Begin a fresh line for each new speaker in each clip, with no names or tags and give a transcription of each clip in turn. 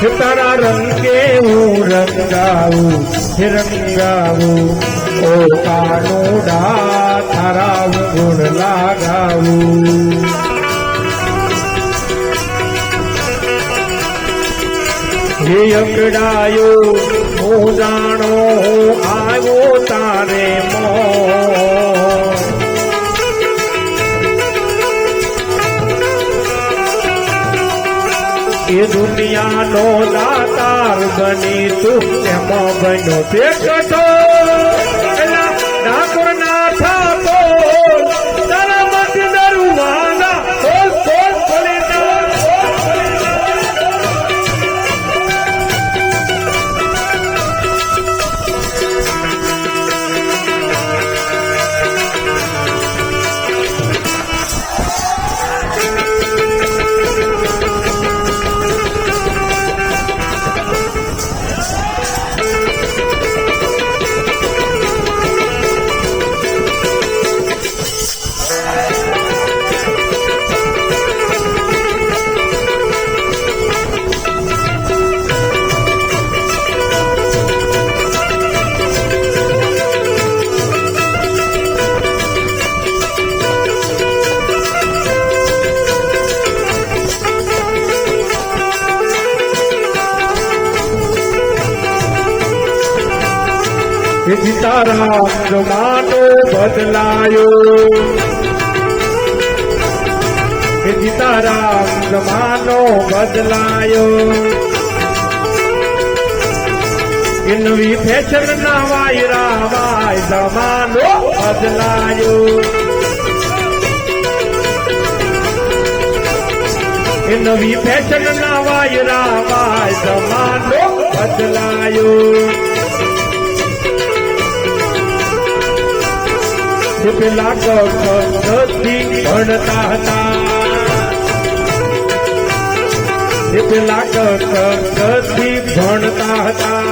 હે તારા રંગે હું રંગાવું હે રંગાવું ઓ કાનોડા તારા ગુણ લાગાવું. હે અકડાયો હું જાણો આવ્યો તારે મો. એ દુનિયાનો દાતાર બની તું એમાં બન્યો તે તારા જમાનો બદલાયો. તેથી તારા જમાનો બદલાયો. એ નવી ફેશન ના વાયરા વાય જમાનો બદલાયો. એ નવી ફેશન ના વાયરા વાય જમાનો બદલાયો. તે પેલા કથી ભણતા હતા. પેલા કથી ભણતા હતા.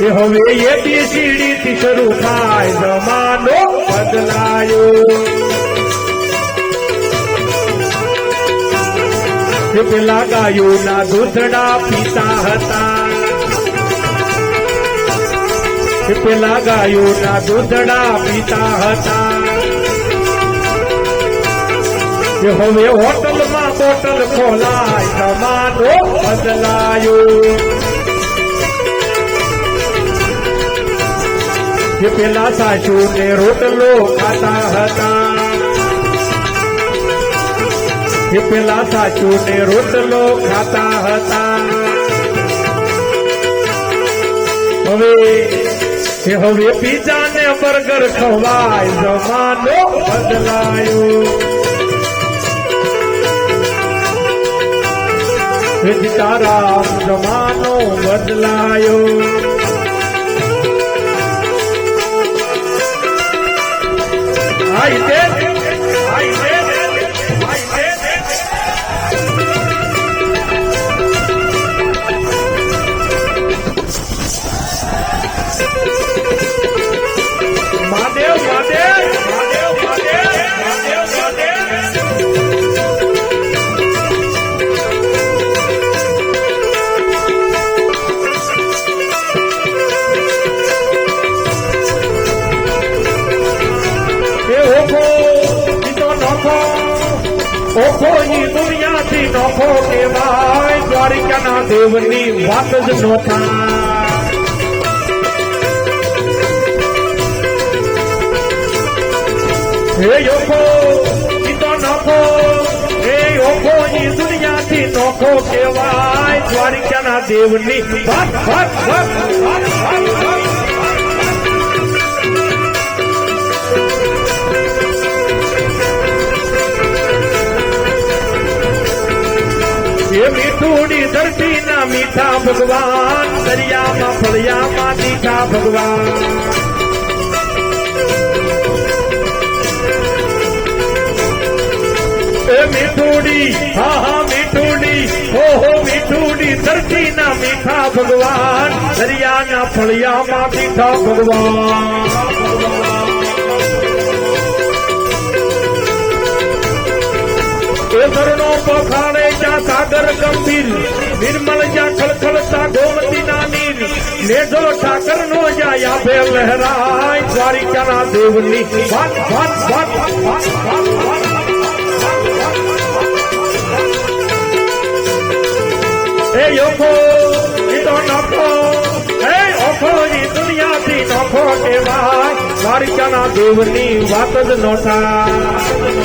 એ હવે એ બીસીડી થી શરૂ થાય જમાનો બદલાયો. પેલા ગાયોના દૂધડા પીતા હતા. પેલા ગાયોના દૂધડા પીતા હતા. હવે હોટલમાં બોટલ ખોલાય, જમાનો બદલાયો. પેલા સાસુ ને રોટલો ખાતા હતા. પેલા સાસુ ને રોટલો ખાતા હતા. હવે કે હવે પીઝા ને બર્ગર ખવાય જમાનો બદલાયો. તારા જમાનો બદલાયો. આઈ દે હે યોખો ઈ તો નોખો. હે યોખો ઈ દુનિયાથી નોખો કહેવાય. દ્વારિકાના દેવની વાત વાત વાત વાત એ મીઠુડી ધરતી ના મીઠા ભગવાન. દરિયામાં, ફળિયામાં મીઠા ભગવાન. મીઠુડી હા હા, મીઠુડી, ઓહો, મીઠુડી, ધરતીના મીઠા ભગવાન, દરિયાના ફળિયામાં મીઠા ભગવાન. ધરણો પખાણે જા સાગર ગંભીર, નિર્મલ જા ખળખળતા ગોમતીના નીર નેઢો ઠાકર નો જા યાભે લહેરાય, દ્વારિકાના દેવની વાત વાત વાત વાત વાત. એ યોખો ઈ તો નખો, એ ઓખો ઈ દુનિયાથી નખો કહેવાય. દ્વારિકાના દેવની વાત જ નો થાય.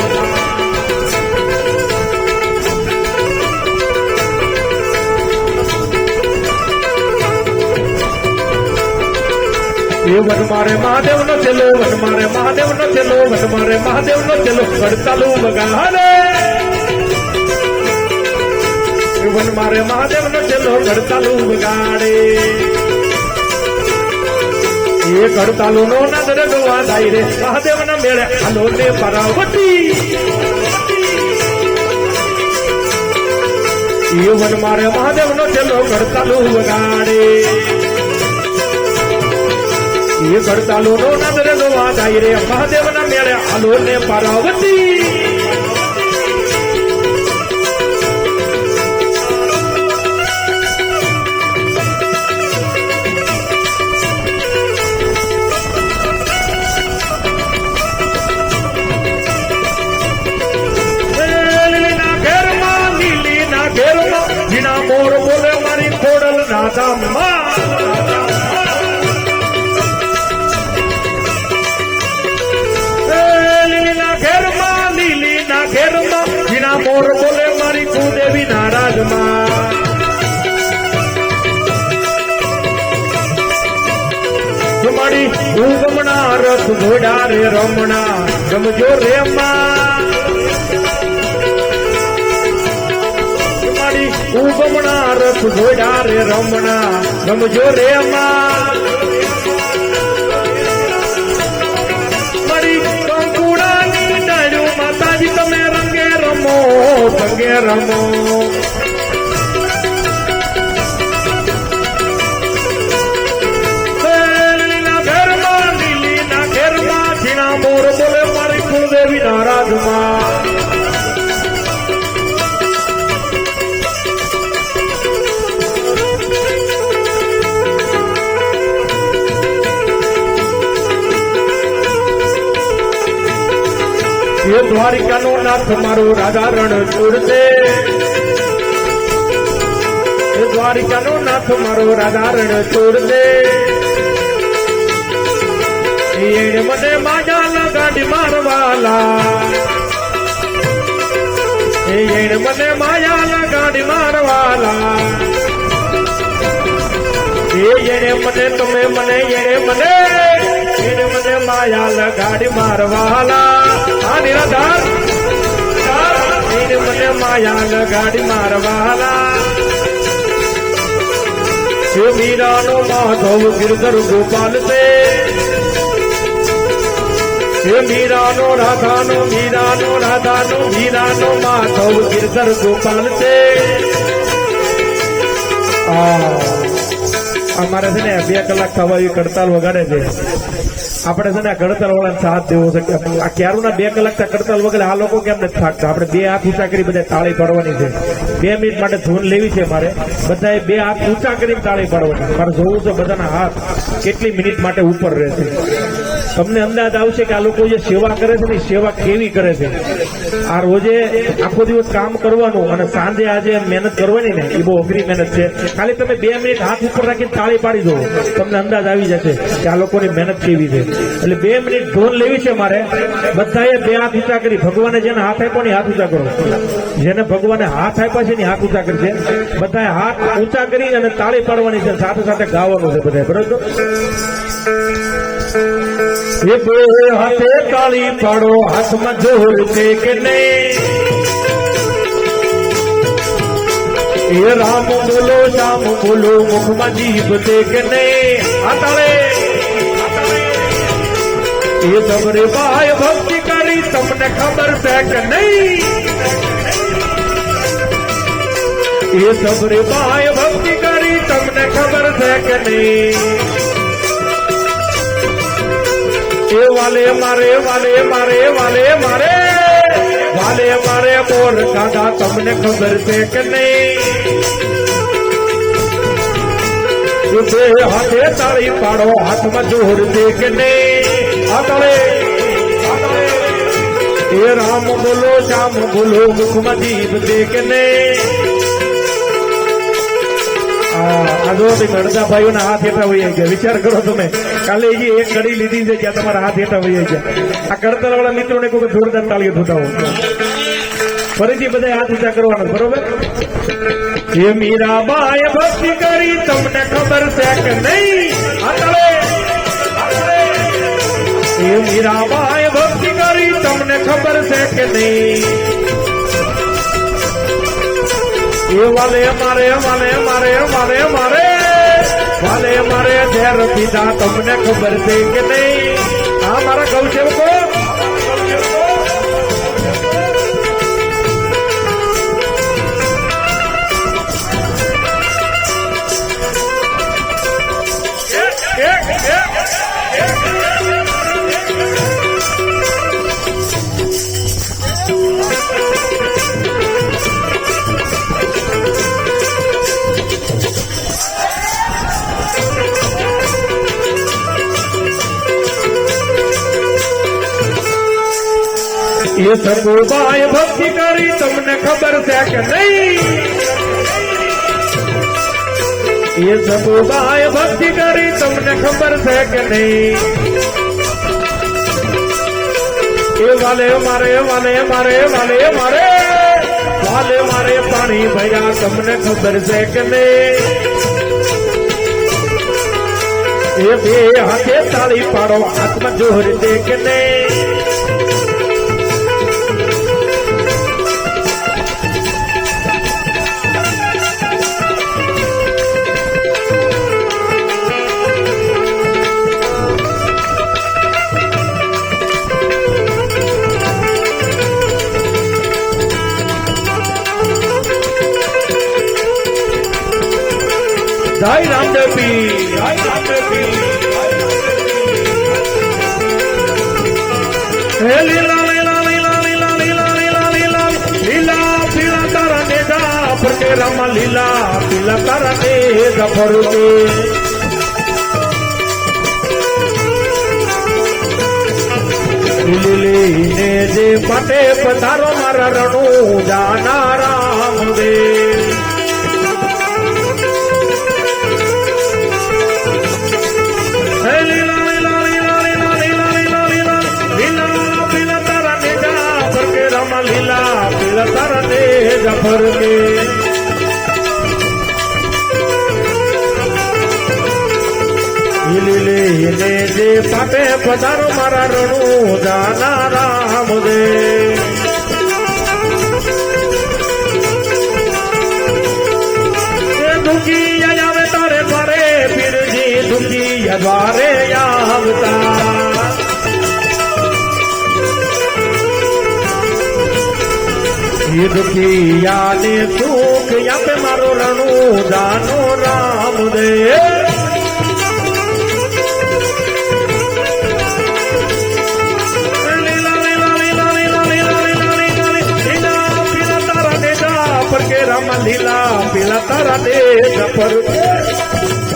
વન મારે મહાદેવ નો ચલો વન મારે મહાદેવ નો ચલો વન મારે મહાદેવ નો ચલો વડતાલુ વગાડે. એ મારે મહાદેવ નો ચલો વડતાલુ બગાડે એ કડતાલુ નો નજર જોવા જાય રે. મહાદેવ ના મેળે હાલો ને પરાવટી એ વન મારે મહાદેવ નો ચલો કડતાલુ બગાડે એ કરતાલો નો નજર જોવા જાય રે. મહાદેવ ના મેળે આલો ને પાર્વતી. રમણા ગમજો રે મારી ઉગમણા રથ ઘોડા રે રમણા ગમજો રે મારી કંકુડાની ડાળો માતાજી તમે રંગે રમો રંગે રમો. દ્વારિકાનો નાથ મારો રાધા રણ છોડશે દ્વારિકાનો નાથ મારો રાધા રણ છોડશે મને માજા ગાડી મારવાલા. એણ મને માયાલા ગાડી મારવાલા. એણે મને, તમે મને, એણે મને એણે મને માયાલા ગાડી મારવાલા. હા નિરાધાર એણે મને માયાલા ગાડી મારવાલા. મીરાનો માધવ ગિરધર ગોપાલ છે. એ મીરાનો રાધાનો મીરાનો રાધાનો, મીરાનો માધવ ગિરધર ગોપાલ છે. અમારે છે ને બે કલાક થવા કડતાલ વગાડે છે. આપણે છે ને કડતાલ વાળાને સાથ દેવો છે. આ ક્યારુના બે કલાક કડતાલ વગાડે, આ લોકો કેમ નથી થાકતા? આપણે બે હાથ ઊંચા કરી બધા તાળી પાડવાની છે. બે મિનિટ માટે ધૂન લેવી છે મારે. બધાએ બે હાથ ઊંચા કરીને તાળી પાડવાની મારે જોવું છે બધાના હાથ કેટલી મિનિટ માટે ઉપર રહેશે. તમને અંદાજ આવશે કે આ લોકો જે સેવા કરે છે ને એ સેવા કેવી કરે છે? આ રોજે આખો દિવસ કામ કરવાનું અને સાંજે આજે મહેનત કરવાની ને, એ બહુ અઘરી મહેનત છે. ખાલી તમે બે મિનિટ હાથ ઉપર રાખીને તાળી પાડી દો. તમને અંદાજ આવી જશે કે આ લોકોની મહેનત કેવી છે. એટલે બે મિનિટ ધોન લેવી છે મારે. બધાએ બે હાથ ઊંચા કરી. ભગવાને જેને હાથ આપ્યો ને હાથ ઊંચા કરો. જેને ભગવાને હાથ આપ્યા છે ને હાથ ઊંચા કરશે બધાએ હાથ ઊંચા કરી અને તાળી પાડવાની છે સાથે સાથે ગાવાનું છે બધા બરોબર? એ બે હાથે તાળી પાડો હાથમાં જોર છે કે નહીં? એ રામ બોલો શ્યામ બોલો, મુખમાં જીભ છે કે નહીં? આ તાળે એ તમારે ભાઈ ભક્તિ કરી, તમને ખબર છે કે નહીં? એ સબરે ભાઈ ભક્તિ કરી, તમને ખબર છે કે નહીં? એ વાલે મારે વાલે મારે વાલે મારે. વાલે મારે બોલ દાદા તમને ખબર છે કે નહીં? બે હાથે તાળી પાડો, હાથમાં જોર દે કે નહીં? આતળે. એ રામ બોલો, શ્યામ બોલો, મુખમાં દીપ દે કે નહીં? આ તે ગણતા ભાઈઓના હાથ એટલા હોય કે વિચાર કરો તમે. કાલે એ એક ઘડી લીધી છે જ્યાં તમારા હાથ હેઠા વહી ગયા. આ કરતલ વાળા મિત્રોને કોઈ જોરદાર તાળીઓ થતા હોય ફરીથી બધા હાથ ઊંચા કરવાના બરોબર? એ મીરાબાએ ભક્તિ કરી તમને ખબર છે કે નહીં? આ તાળે, એ મીરાબાએ ભક્તિ કરી તમને ખબર છે કે નહીં? એ વાલે મારે મારે મારે મારે મારે વાલે મારે ઝેર પીધા તમને ખબર છે કે નહીં. આ મારા ગૌ સેવકો એ સગુબાએ ભક્તિ કરી, તમને ખબર છે કે નહીં? એ સગુબાએ ભક્તિ કરી, તમને ખબર છે કે નહીં? એ વાલે મારે વાલે મારે વાલે મારે વાલે મારે પાણી ભયા તમને ખબર છે કે નહીં? એ બે હાથે તાળી પાડો, હાથમાં જોર દે કે નહીં? રમ લીલા પીલા તારા દેહ ફરું છું લઈને જે પટે પધારો મારા રણું જાનારા પધારો મારા રણું જાના રામ દે દુખી આવે તારે દ્વારે પીરજી દુખી દ્વારે આવતા. દુખિયાને સુખ આપે મારો રણું જાનો રામ દે. લીલા પીલા તારા દેશ પર.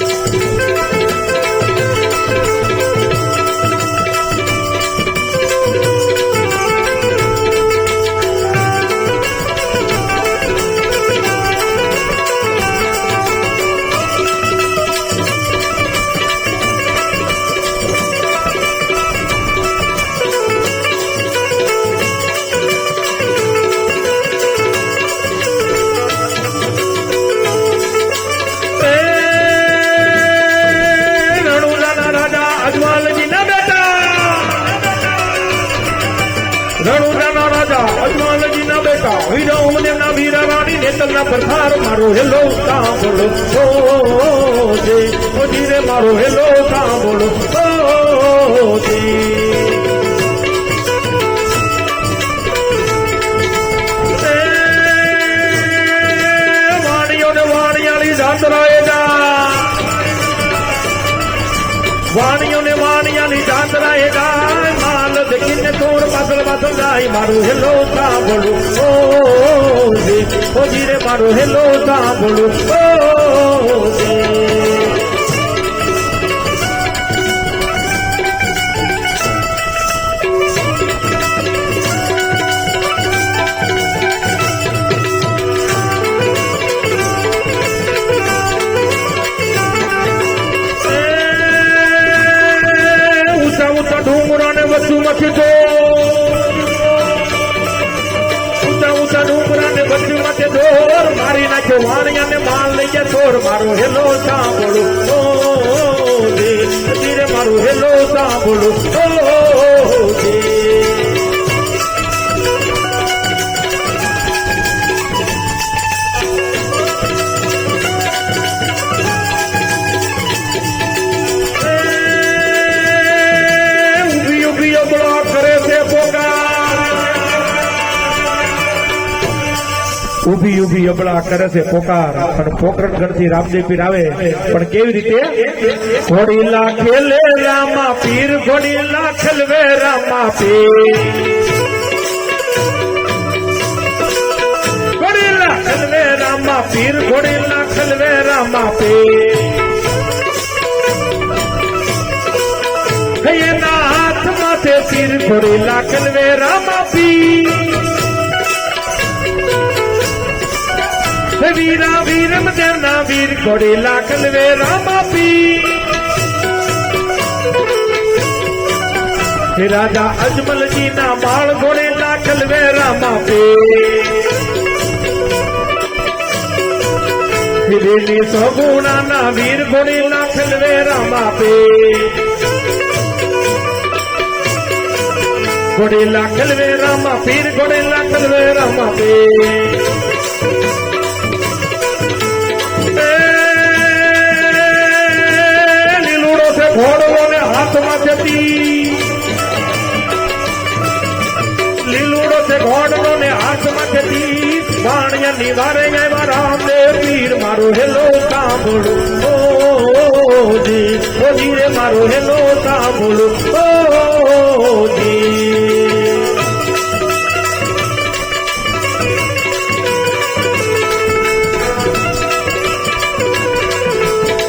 বড় এলো কামড় વાણીઓ ને વાણિયાની જાતરા એ ગાય માલ દેખીને તોર પાસલ પાસલ ગાય મારું હેલો તા બોલું ઓ રે મારું હેલો તા બોલું ઓ ને વચ્ચુમાંથી તો ઊંચા ઊંચા ડુંગરા ને બધું માથે ઢોર મારી નાખ્યો વાણિયા ને માલ લઈ ગયા ઢોર મારો હેલો સાંભળો ધીરે મારું હેલો સાંભળું ઊભી ઊભી અબળા કરે છે પોકાર. પણ પોકરણ ગણથી રામદેવ પીર આવે. પણ કેવી રીતે? ઘોડીલા ખેલે રામા પીર ઘોડીલા ખેલવે રામા પીર. ઘોડીલા ખેલવે રામા પીર ઘોડીલા ખેલવે રામા પીર. એના હાથ માથે પીર, ઘોડી લાખન રામા રામાપી વીરા વીરમ દેવના વીર ઘોડી લાખન વે રામાપી હે રાજા અજમલજી ના બાળ ઘોડે લાખન વે રામાપી વિદેની સગુણા ના વીર ઘોડે લાખલ વે રામાપે ઘોડે લાખલ વે રામા પીર ઘોડેલા કલવે રામા પીર જતી લીલુડો છે ઘોડવો ને હાથમાં જતી વાણિયા નિવારે આવ્યા રામદેવ પીર. મારું હેલો સાંભળો. ઓજી. ઓજી રે મારું હેલો સાંભળો. ઓ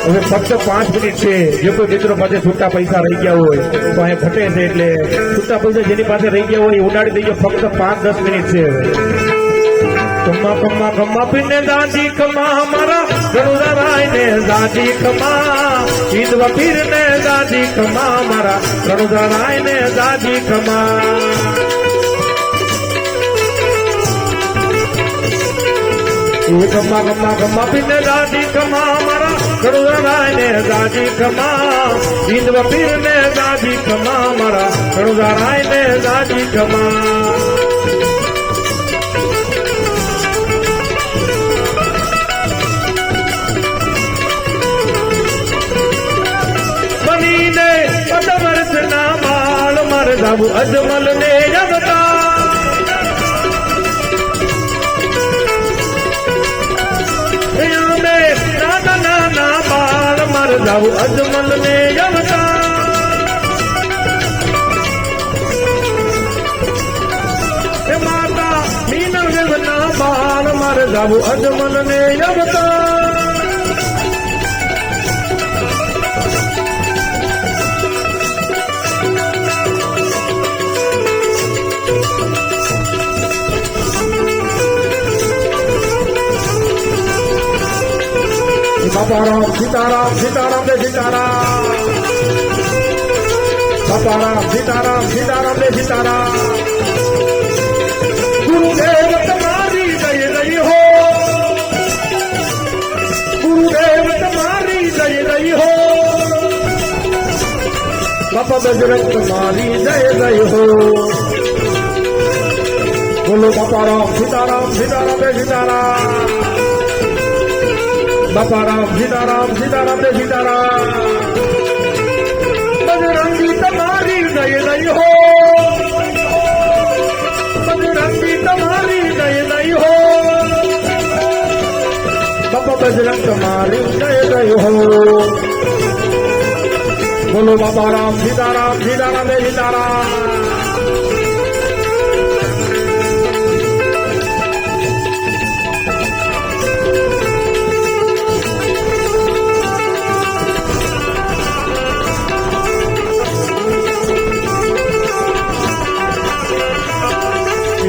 હવે ફક્ત પાંચ મિનિટ છે. જે કોઈ મિત્રો પાસે છૂટા પૈસા રહી ગયા હોય, તો અહીં ઘટે છે એટલે છૂટા પૈસા જેની પાસે રહી ગયા હોય એ ઉડાડી દઈએ ફક્ત પાંચ દસ મિનિટ છે હવે. કમા કમા કમા પીને દાદી કમા મારા રણુદારાય ને દાદી કમા ઈદવા પીર ને દાદી કમા મારા રણુદારાય ને દાદી કમા એ કમા કમા કમા પીને દાદી કમા મારા રણુદારાય ને દાદી કમા ઈદવા પીર ને દાદી કમા મારા રણુદારાય ને દાદી કમા અજમલ ને જાવું અજમલ ને જમતા માતા મીના દેવના બાળ મારે જાવું અજમલ ને જમતા બાપારામ સીતારામ સીતારામ દે સીતારામ બાપારામ સીતારામ સીતારામ દે સીતારામ ગુરુદેવ તમારી જય રહી હો ગુરુદેવ તમારી જય રહી હો બાપા બજરંગ તમારી જય જય હો બોલો બાપારામ સીતારામ સીતારામ દે સીતારામ બાપા રામ સીતારામ સીતારામ દે સીતારામ. બજરંગી તમારી જય જય હો. બજરંગી તમારી જય જય હો. બાપા બજરંગ તમારી જય જય હો. બોલો બાપા રામ, સીતારામ સીતારામ દે સીતારામ.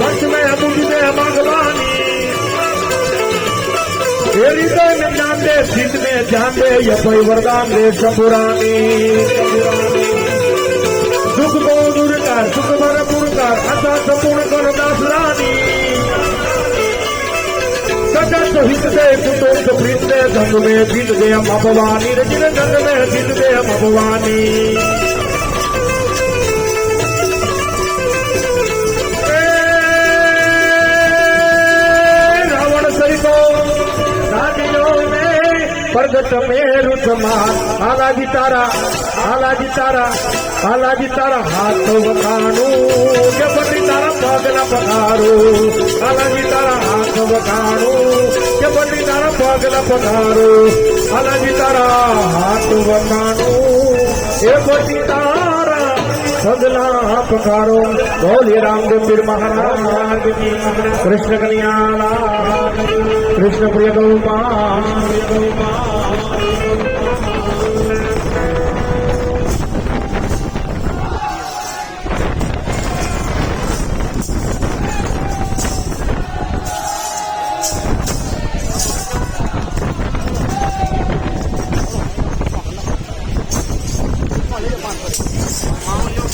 બસ મેં અમુકને ભગવાની. એવી તો ને જ્ઞાન દે સિદ્ધ ને ધ્યાન દે યપય વરદાન દે સપુરાની. સુખ બહુ દુર્કાર સુખ ભર પુરકાર આશા સપૂર્ણ કર દાસરાની. સદત હિત દે કુટુંબ પ્રીત દે ધન મે ભીત દે મભવાની રજન ધન મે ભીત દે મભવાની નાદીઓ ને પ્રગટ મેરુ સમાન હાલાજી તારા હાલાજી તારા હાલાજી તારા હાથ વખાણું કે બધી તારા પગ ના પધારું હાલાજી તારા હાથ વખાણું કે બધી તારા પગ ના પધારું હાલાજી તારા હાથ વખાણું એ બધી તારા પગલા પધારો બોલે રામદેવ પીર મહારાજ કી કૃષ્ણ કન્યા કૃષ્ણ પ્રિય ગૌપા